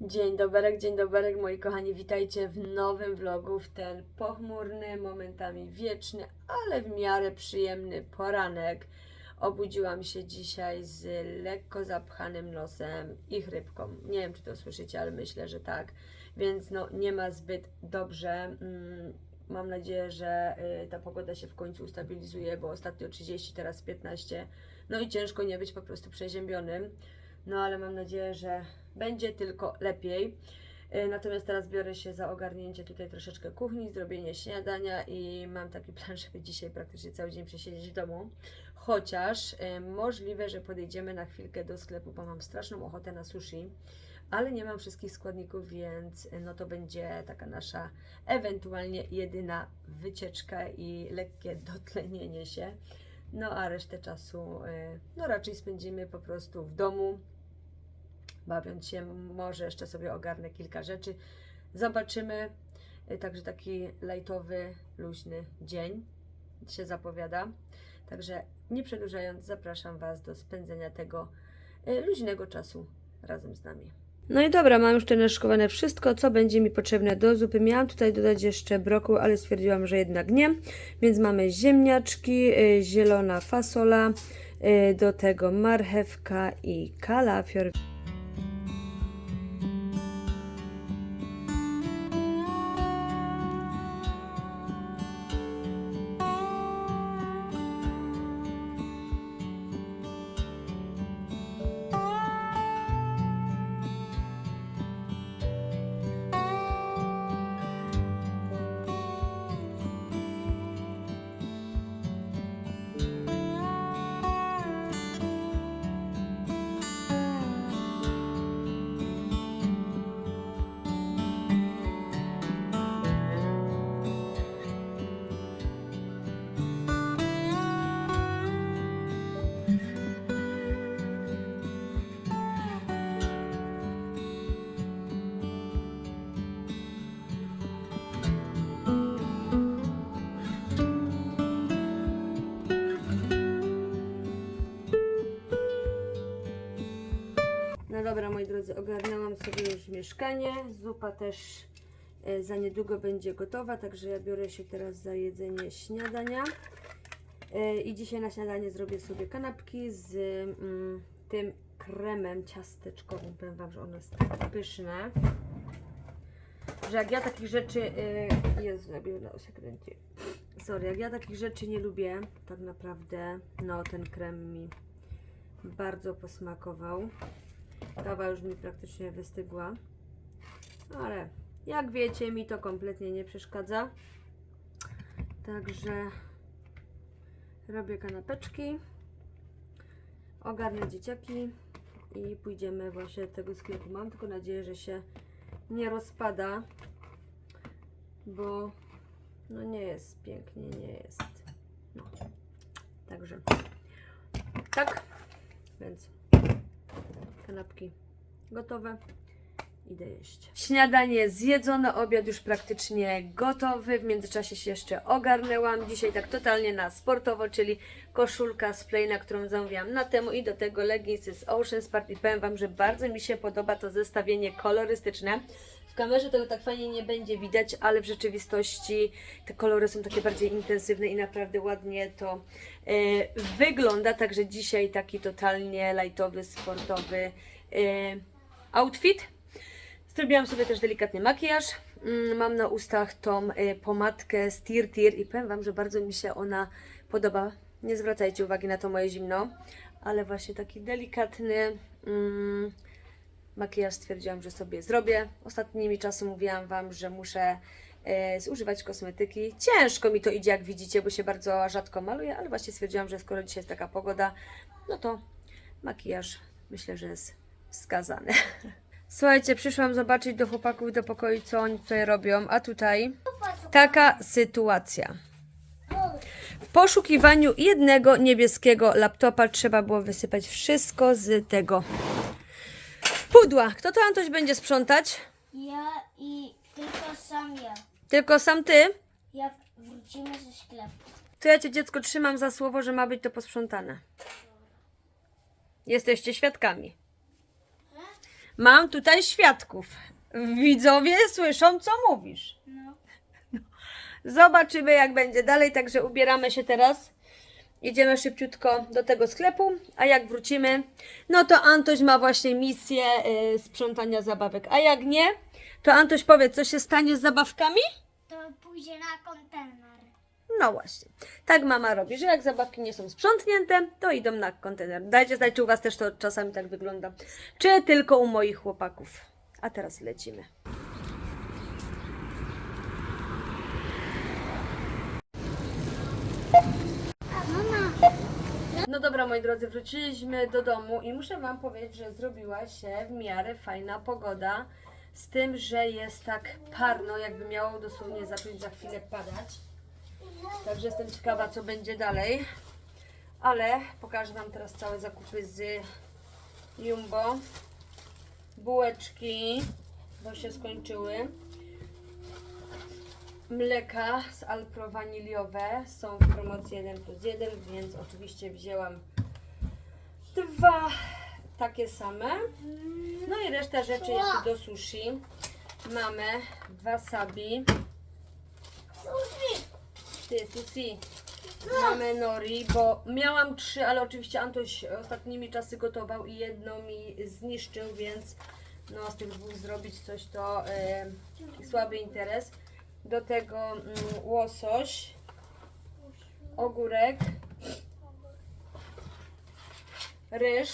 Dzień dobry, dzień dobry, moi kochani, witajcie w nowym vlogu, w ten pochmurny, momentami wieczny, ale w miarę przyjemny poranek. Obudziłam się dzisiaj z lekko zapchanym nosem i chrypką. Nie wiem, czy to słyszycie, ale myślę, że tak. Więc no, nie ma zbyt dobrze. Mm, Mam nadzieję, że y, ta pogoda się w końcu ustabilizuje, bo ostatnio 30, teraz 15. No i ciężko nie być po prostu przeziębionym. No ale mam nadzieję, że będzie tylko lepiej. Y, Natomiast teraz biorę się za ogarnięcie tutaj troszeczkę kuchni, zrobienie śniadania i mam taki plan, żeby dzisiaj praktycznie cały dzień przesiedzieć w domu. Chociaż y, możliwe, że podejdziemy na chwilkę do sklepu, bo mam straszną ochotę na sushi, ale nie mam wszystkich składników, więc y, no to będzie taka nasza ewentualnie jedyna wycieczka i lekkie dotlenienie się. No a resztę czasu no raczej spędzimy po prostu w domu, bawiąc się. Może jeszcze sobie ogarnę kilka rzeczy. Zobaczymy. Y, Także taki lajtowy, luźny dzień się zapowiada. Także nie przedłużając, zapraszam Was do spędzenia tego y, luźnego czasu razem z nami. No i dobra, mam już tutaj naszkowane wszystko, co będzie mi potrzebne do zupy. Miałam tutaj dodać jeszcze brokuł, ale stwierdziłam, że jednak nie. Więc mamy ziemniaczki, y, zielona fasola, do tego marchewka i kalafior. Dobra, moi drodzy, ogarnęłam sobie już mieszkanie. Zupa też e, za niedługo będzie gotowa, także ja biorę się teraz za jedzenie śniadania. E, I dzisiaj na śniadanie zrobię sobie kanapki z mm, tym kremem ciasteczkowym. Powiem Wam, że one jest tak pyszne, że jak ja takich rzeczy... E, Jezu, sobie na się. Sorry, jak ja takich rzeczy nie lubię, tak naprawdę, no ten krem mi bardzo posmakował. Kawa już mi praktycznie wystygła. Ale jak wiecie, mi to kompletnie nie przeszkadza. Także robię kanapeczki, ogarnę dzieciaki i pójdziemy właśnie do tego sklepu. Mam tylko nadzieję, że się nie rozpada, bo no nie jest pięknie, nie jest. No. Także tak, więc kanapki gotowe. Idę jeść. Śniadanie zjedzone, obiad już praktycznie gotowy. W międzyczasie się jeszcze ogarnęłam. Dzisiaj tak totalnie na sportowo, czyli koszulka z Playna, którą zamówiłam na temu i do tego leginsy z Ocean Sport. I powiem Wam, że bardzo mi się podoba to zestawienie kolorystyczne. W kamerze tego tak fajnie nie będzie widać, ale w rzeczywistości te kolory są takie bardziej intensywne i naprawdę ładnie to e, wygląda. Także dzisiaj taki totalnie lightowy, sportowy e, outfit. Zrobiłam sobie też delikatny makijaż. Mm, Mam na ustach tą e, pomadkę z Tear Tear i powiem Wam, że bardzo mi się ona podoba. Nie zwracajcie uwagi na to moje zimno, ale właśnie taki delikatny mm, makijaż stwierdziłam, że sobie zrobię. Ostatnimi czasy mówiłam Wam, że muszę e, zużywać kosmetyki. Ciężko mi to idzie, jak widzicie, bo się bardzo rzadko maluję, ale właśnie stwierdziłam, że skoro dzisiaj jest taka pogoda, no to makijaż myślę, że jest wskazany. Słuchajcie, przyszłam zobaczyć do chłopaków do pokoju, co oni tutaj robią, a tutaj taka sytuacja. W poszukiwaniu jednego niebieskiego laptopa trzeba było wysypać wszystko z tego pudła. Kto to Antoś będzie sprzątać? Ja i tylko sam ja. Tylko sam ty? Jak wrócimy ze sklepu. To ja cię dziecko trzymam za słowo, że ma być to posprzątane. Jesteście świadkami. Mam tutaj świadków. Widzowie słyszą, co mówisz. No. Zobaczymy, jak będzie dalej. Także ubieramy się teraz. Idziemy szybciutko do tego sklepu, a jak wrócimy, no to Antoś ma właśnie misję y, sprzątania zabawek. A jak nie, to Antoś powie, co się stanie z zabawkami? To pójdzie na kontener. No właśnie. Tak mama robi, że jak zabawki nie są sprzątnięte, to idą na kontener. Dajcie znać, czy u Was też to czasami tak wygląda. Czy tylko u moich chłopaków. A teraz lecimy. No dobra, moi drodzy, wróciliśmy do domu i muszę Wam powiedzieć, że zrobiła się w miarę fajna pogoda. Z tym, że jest tak parno, jakby miało dosłownie zacząć za chwilę padać. Także jestem ciekawa, co będzie dalej. Ale pokażę Wam teraz całe zakupy z Jumbo. Bułeczki, bo się skończyły. Mleka z Alpro waniliowe są w promocji 1 plus 1, więc oczywiście wzięłam dwa takie same. No i reszta rzeczy jeszcze do sushi. Mamy wasabi. Ty, sushi. Mamy nori, bo miałam trzy, ale oczywiście Antoś ostatnimi czasy gotował i jedno mi zniszczył, więc no z tych dwóch zrobić coś to słaby interes. Do tego mm, łosoś, ogórek, ryż.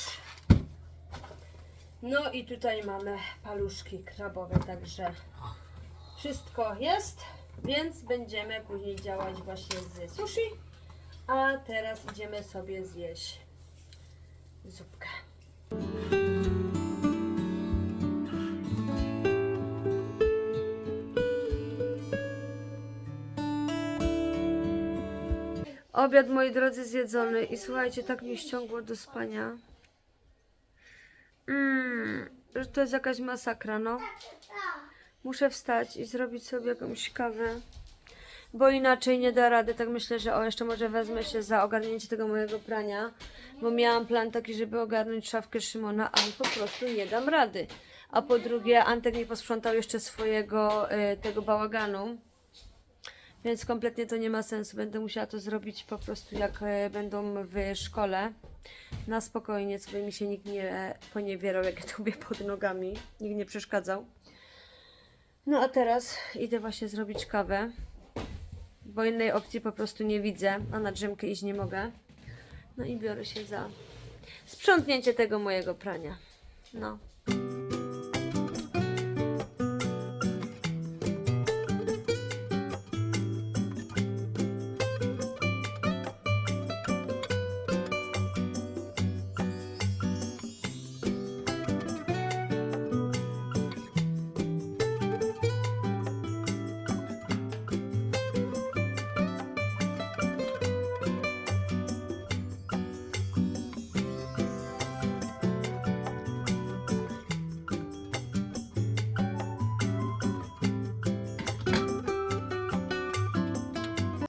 No i tutaj mamy paluszki krabowe, także wszystko jest, więc będziemy później działać właśnie z sushi. A teraz idziemy sobie zjeść zupkę. Obiad, moi drodzy, zjedzony i słuchajcie, tak mnie ściągło do spania. Mmm, że to jest jakaś masakra, no. Muszę wstać i zrobić sobie jakąś kawę, bo inaczej nie da rady. Tak myślę, że o, jeszcze może wezmę się za ogarnięcie tego mojego prania, bo miałam plan taki, żeby ogarnąć szafkę Szymona, ale po prostu nie dam rady. A po drugie, Antek mi posprzątał jeszcze swojego y, tego bałaganu. Więc kompletnie to nie ma sensu. Będę musiała to zrobić po prostu jak e, będą w szkole. Na spokojnie, co by mi się nikt nie poniewierał, jak ja to pod nogami. Nikt nie przeszkadzał. No a teraz idę właśnie zrobić kawę. Bo innej opcji po prostu nie widzę, a na drzemkę iść nie mogę. No i biorę się za sprzątnięcie tego mojego prania. No.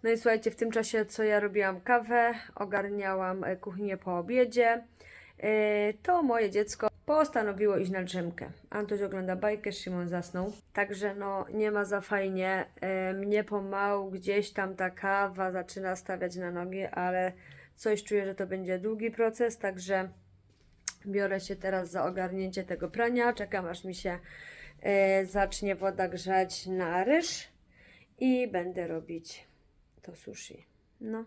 No i słuchajcie, w tym czasie, co ja robiłam kawę, ogarniałam e, kuchnię po obiedzie, e, to moje dziecko postanowiło iść na drzemkę. Antoś ogląda bajkę, Szymon zasnął. Także no, nie ma za fajnie. E, Mnie pomału gdzieś tam ta kawa zaczyna stawiać na nogi, ale coś czuję, że to będzie długi proces, także biorę się teraz za ogarnięcie tego prania. Czekam, aż mi się zacznie woda grzać na ryż i będę robić to sushi. No.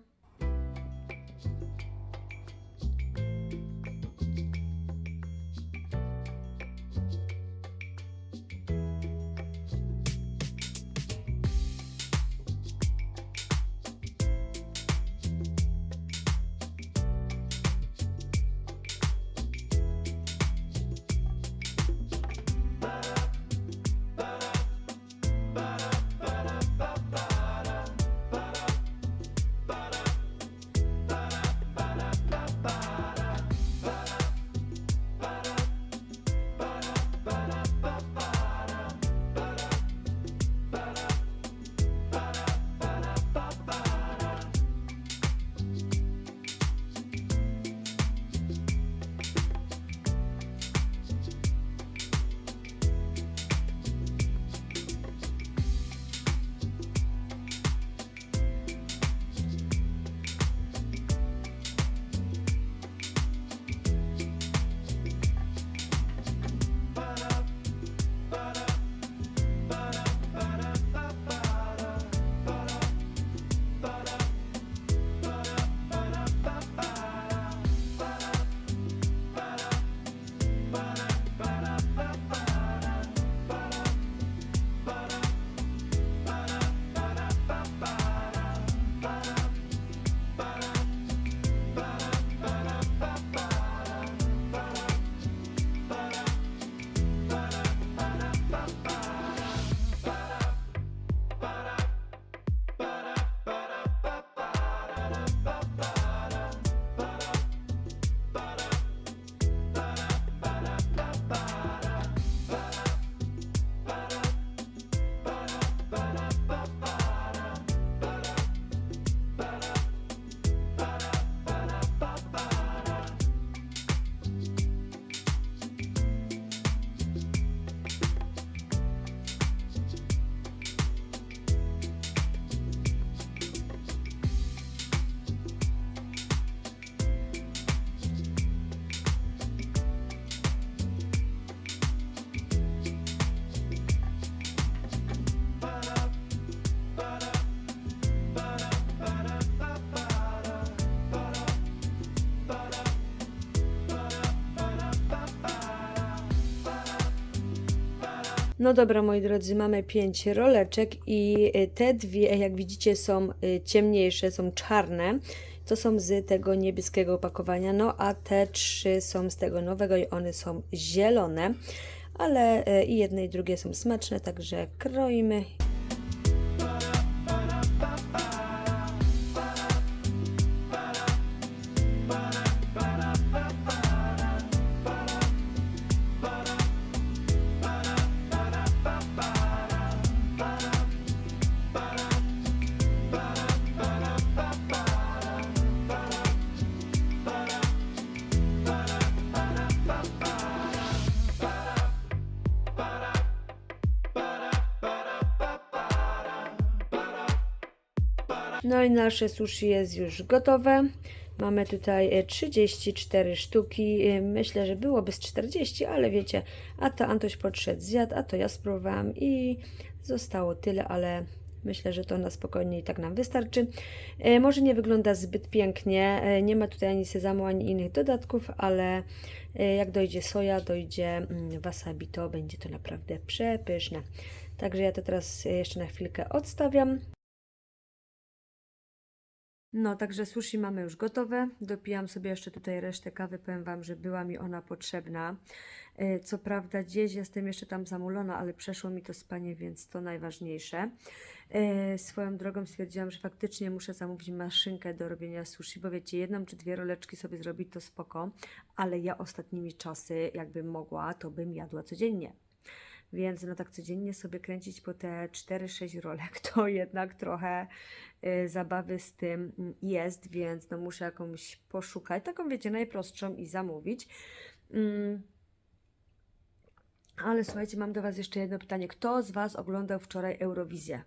No dobra, moi drodzy, mamy pięć roleczek i y, te dwie, jak widzicie, są y, ciemniejsze, są czarne. To są z tego niebieskiego opakowania, no a te trzy są z tego nowego i one są zielone. Ale i jedne i drugie są smaczne, także kroimy. No i nasze sushi jest już gotowe. Mamy tutaj e, 34 sztuki. E, Myślę, że byłoby z 40, ale wiecie, a to Antoś podszedł, zjadł, a to ja spróbowałam i zostało tyle, ale myślę, że to na spokojnie i tak nam wystarczy. E, Może nie wygląda zbyt pięknie, e, nie ma tutaj ani sezamu, ani innych dodatków, ale e, jak dojdzie soja, dojdzie mm, wasabi, to będzie to naprawdę przepyszne. Także ja to teraz e, jeszcze na chwilkę odstawiam. No, także sushi mamy już gotowe. Dopijam sobie jeszcze tutaj resztę kawy. Powiem Wam, że była mi ona potrzebna. E, Co prawda, gdzieś jestem jeszcze tam zamulona, ale przeszło mi to spanie, więc to najważniejsze. E, Swoją drogą stwierdziłam, że faktycznie muszę zamówić maszynkę do robienia sushi, bo wiecie, jedną czy dwie roleczki sobie zrobić to spoko, ale ja ostatnimi czasy, jakbym mogła, to bym jadła codziennie. Więc no tak codziennie sobie kręcić po te 4-6 rolek, to jednak trochę y, zabawy z tym mm, jest, więc no muszę jakąś poszukać, taką wiecie, najprostszą i zamówić. Mm. Ale słuchajcie, mam do Was jeszcze jedno pytanie. Kto z Was oglądał wczoraj Eurowizję?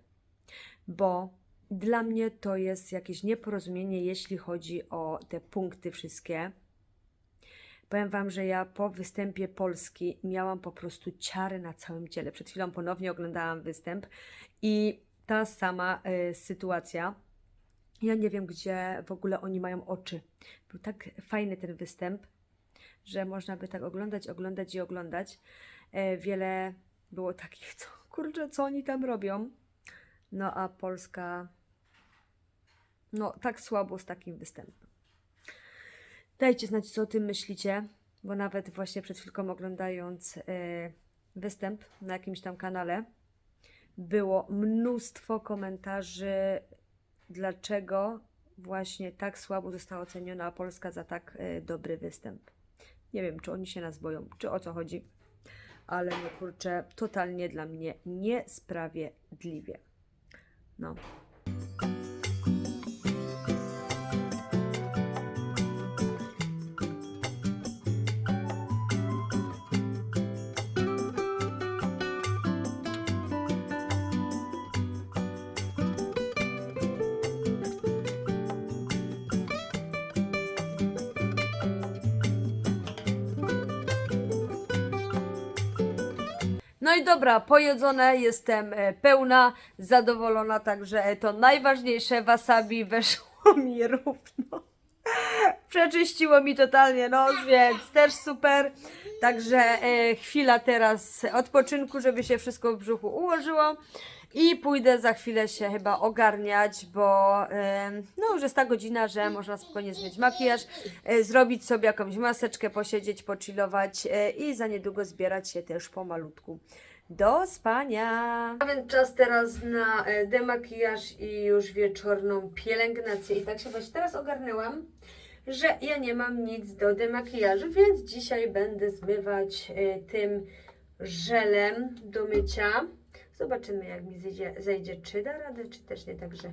Bo dla mnie to jest jakieś nieporozumienie, jeśli chodzi o te punkty wszystkie. Powiem Wam, że ja po występie Polski miałam po prostu ciary na całym ciele. Przed chwilą ponownie oglądałam występ i ta sama y, sytuacja. Ja nie wiem, gdzie w ogóle oni mają oczy. Był tak fajny ten występ, że można by tak oglądać, oglądać i oglądać. E, wiele było takich, co, kurczę, co oni tam robią. No a Polska, no tak słabo z takim występem. Dajcie znać, co o tym myślicie, bo nawet właśnie przed chwilką oglądając e, występ na jakimś tam kanale, było mnóstwo komentarzy, dlaczego właśnie tak słabo została oceniona Polska za tak e, dobry występ. Nie wiem, czy oni się nas boją, czy o co chodzi, ale no kurczę, totalnie dla mnie niesprawiedliwie. No. No i dobra, pojedzone, jestem e, pełna, zadowolona, także to najważniejsze wasabi weszło mi równo. Przeczyściło mi totalnie nos, więc też super. Także e, chwila teraz odpoczynku, żeby się wszystko w brzuchu ułożyło. I pójdę za chwilę się chyba ogarniać, bo no już jest ta godzina, że można spokojnie zmienić makijaż, e, zrobić sobie jakąś maseczkę, posiedzieć, pochillować e, i za niedługo zbierać się też pomalutku. Do spania! A więc czas teraz na e, demakijaż i już wieczorną pielęgnację. I tak się właśnie teraz ogarnęłam, że ja nie mam nic do demakijażu, więc dzisiaj będę zmywać tym żelem do mycia. Zobaczymy, jak mi zejdzie, zejdzie, czy da radę, czy też nie. Także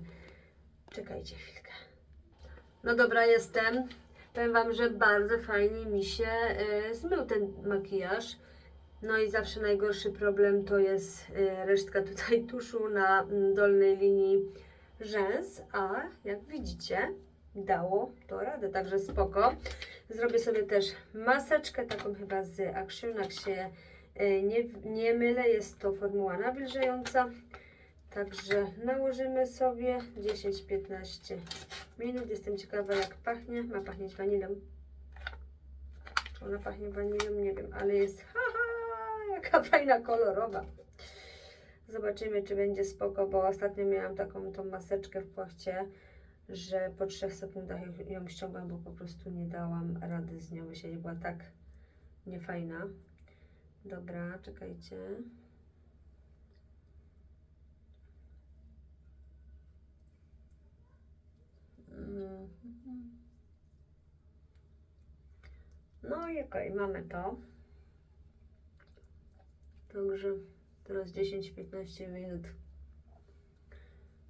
czekajcie chwilkę. No dobra, jestem. Powiem Wam, że bardzo fajnie mi się e, zmył ten makijaż. No i zawsze najgorszy problem to jest e, resztka tutaj tuszu na mm, dolnej linii rzęs, a jak widzicie, dało to radę, także spoko. Zrobię sobie też maseczkę, taką chyba z Action, jak się nie, nie mylę, jest to formuła nawilżająca. Także nałożymy sobie 10-15 minut. Jestem ciekawa jak pachnie. Ma pachnieć wanilą. Ona pachnie wanilą? Nie wiem, ale jest haha, jaka fajna kolorowa. Zobaczymy, czy będzie spoko, bo ostatnio miałam taką tą maseczkę w płachcie, że po 3 sekundach ją- ściągam, bo po prostu nie dałam rady z nią wysiedzieć. Była tak niefajna. Dobra, czekajcie. Mhm. No i okej, mamy to. Także teraz 10-15 minut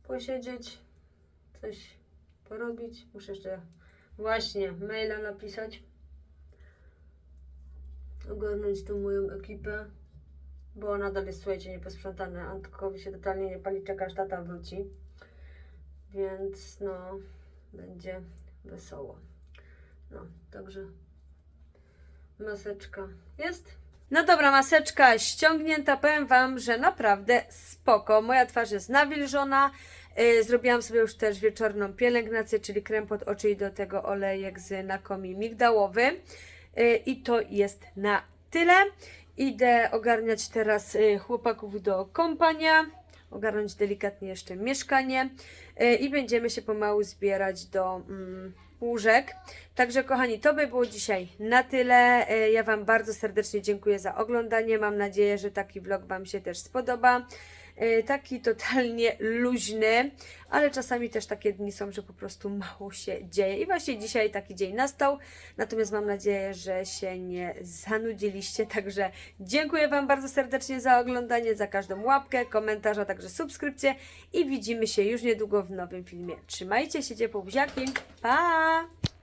posiedzieć, coś porobić. Muszę jeszcze właśnie maila napisać, ogarnąć tą moją ekipę, bo nadal jest, słuchajcie, nieposprzątane. Antkowi się totalnie nie pali, czeka aż tata wróci. Więc no, będzie wesoło. No, także maseczka jest. No dobra, maseczka ściągnięta. Powiem Wam, że naprawdę spoko. Moja twarz jest nawilżona. Yy, zrobiłam sobie już też wieczorną pielęgnację, czyli krem pod oczy i do tego olejek z nakomi migdałowy. Yy, I to jest na tyle. Idę ogarniać teraz yy, chłopaków do kąpania. Ogarnąć delikatnie jeszcze mieszkanie. Yy, I będziemy się pomału zbierać do mm, łóżek. Także kochani, to by było dzisiaj na tyle. Ja Wam bardzo serdecznie dziękuję za oglądanie. Mam nadzieję, że taki vlog Wam się też spodoba. E, Taki totalnie luźny, ale czasami też takie dni są, że po prostu mało się dzieje. I właśnie dzisiaj taki dzień nastał. Natomiast mam nadzieję, że się nie zanudziliście. Także dziękuję Wam bardzo serdecznie za oglądanie, za każdą łapkę, komentarz, a także subskrypcję. I widzimy się już niedługo w nowym filmie. Trzymajcie się ciepło, buziaki. Pa!